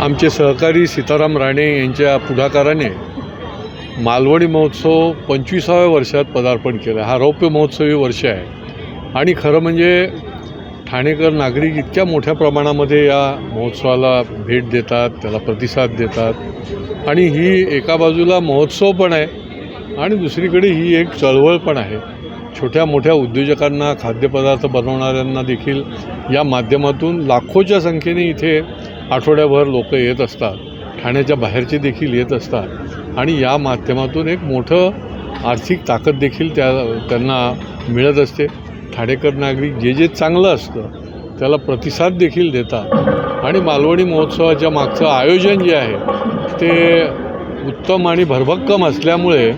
आमचे सहकारी सीताराम राणे यांच्या पुढाकाराने मालवणी महोत्सव पंचवीसाव्या वर्षात पदार्पण केलं. हा रौप्य महोत्सवी वर्ष आहे. आणि खरं म्हणजे ठाणेकर नागरिक इतक्या मोठ्या प्रमाणामध्ये या महोत्सवाला भेट देतात त्याला प्रतिसाद देतात. आणि ही एका बाजूला महोत्सव पण आहे आणि दुसरीकडे ही एक चळवळ पण आहे. छोट्या मोठ्या उद्योजकांना खाद्यपदार्थ बनवणाऱ्यांना देखील या माध्यमातून लाखोच्या संख्येने इथे आठवड्याभर लोक येत असतात. ठाण्याच्या बाहेरचे देखील येत असतात. आणि या माध्यमातून एक मोठं आर्थिक ताकद देखील त्या त्यांना मिळत असते. ठाणेकर नागरिक जे जे चांगलं असतं त्याला प्रतिसाद देखील देतात. आणि मालवणी महोत्सवाच्या मागचं आयोजन जे आहे ते उत्तम आणि भरभक्कम असल्यामुळे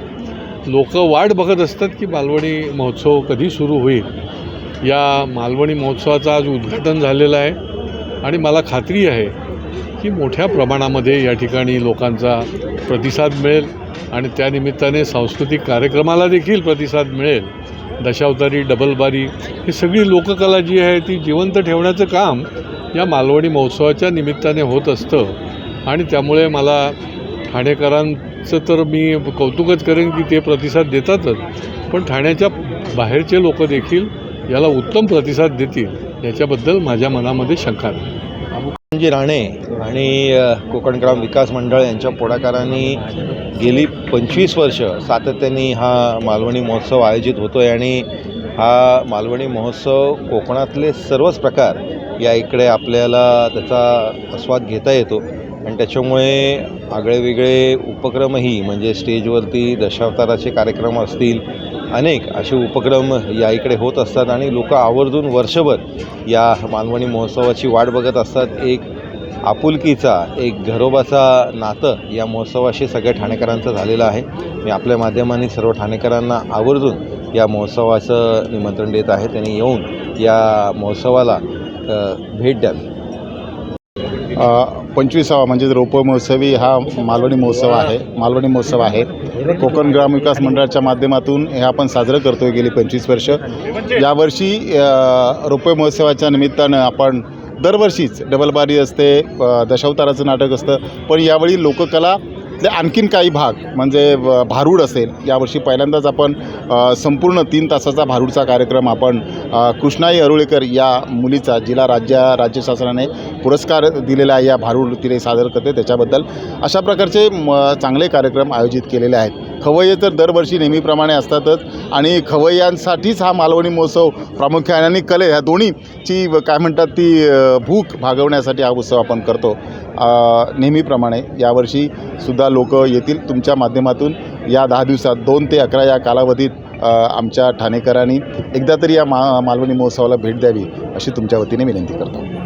लोक वाट बघत असतात की मालवणी महोत्सव कधी सुरू होईल. या मालवणी महोत्सवाचं आज उद्घाटन झालेलं आहे. आणि मला खात्री आहे की मोठ्या प्रमाणामध्ये या ठिकाणी लोकांचा प्रतिसाद मिळेल आणि त्यानिमित्ताने सांस्कृतिक कार्यक्रमाला देखील प्रतिसाद मिळेल. दशावतारी डबलबारी ही सगळी लोककला जी आहे ती जिवंत ठेवण्याचं काम या मालवणी महोत्सवाच्या निमित्ताने होत असतं. आणि त्यामुळे मला ठाणेकरांचं तर मी कौतुकच करेन की ते प्रतिसाद देतातच. पण ठाण्याच्या बाहेरचे लोक देखील याला उत्तम प्रतिसाद देतील याच्याबद्दल माझ्या मनामध्ये शंका नाही. राणे आणि कोकण ग्राम विकास मंडळ यांच्या पुढाकाराने गेली पंचवीस वर्ष सातत्याने हा मालवणी महोत्सव आयोजित होतो आहे आणि हा मालवणी महोत्सव कोकणातले सर्वच प्रकार या इकडे आपल्याला त्याचा आस्वाद घेता येतो. आणि त्याच्यामुळे आगळेवेगळे उपक्रमही म्हणजे स्टेजवरती दशावताराचे कार्यक्रम असतील अनेक असे उपक्रम या इकडे होत असतात आणि लोक आवर्जून वर्षभर या मालवणी महोत्सवाची वाट बघत असतात. एक आपुलकीचा एक घरोबाचा नातं या महोत्सवाशी सगळ्या ठाणेकरांचं झालेलं आहे. मी आपल्या माध्यमाने सर्व ठाणेकरांना आवर्जून या महोत्सवाचं निमंत्रण देत आहे. त्यांनी येऊन या महोत्सवाला भेट द्यावी. पंचवीसावा म्हणजे रोप महोत्सवी हा मालवणी महोत्सव आहे. मालवणी महोत्सव आहे. कोकण ग्रामविकास मंडळाच्या माध्यमातून हे आपण साजरं करतो आहे गेली पंचवीस वर्ष. यावर्षी अ, रोपवे महोत्सवाच्या निमित्तानं आपण दरवर्षीच डबलबारी असते दशावताराचं नाटक असतं. पण यावेळी लोककला आणखीन काही भाग म्हणजे भारूड असेल यावर्षी पहिल्यांदाच आपण संपूर्ण तीन तासाचा भारूडचा कार्यक्रम आपण कृष्णाई अरुळेकर या मुलीचा जिला राज्य राज्य शासनाने पुरस्कार दिलेला आहे या भारूड तिने सादर करते. त्याच्याबद्दल अशा प्रकारचे म चांगले कार्यक्रम आयोजित केलेले आहेत. खवय्ये तर दरवर्षी नेहमीप्रमाणे असतातच. आणि खवय्यांसाठीच हा मालवणी महोत्सव प्रामुख्याने आणि कले ह्या दोन्हीची काय म्हणतात ती भूक भागवण्यासाठी हा उत्सव आपण करतो. नेहमीप्रमाणे यावर्षी सुद्धा लोक येतील तुमच्या माध्यमातून. या दहा दिवसात दोन ते अकरा या कालावधीत आमच्या ठाणेकरांनी एकदा तरी या मा मालवणी महोत्सवाला भेट द्यावी अशी तुमच्या वतीने विनंती करतो.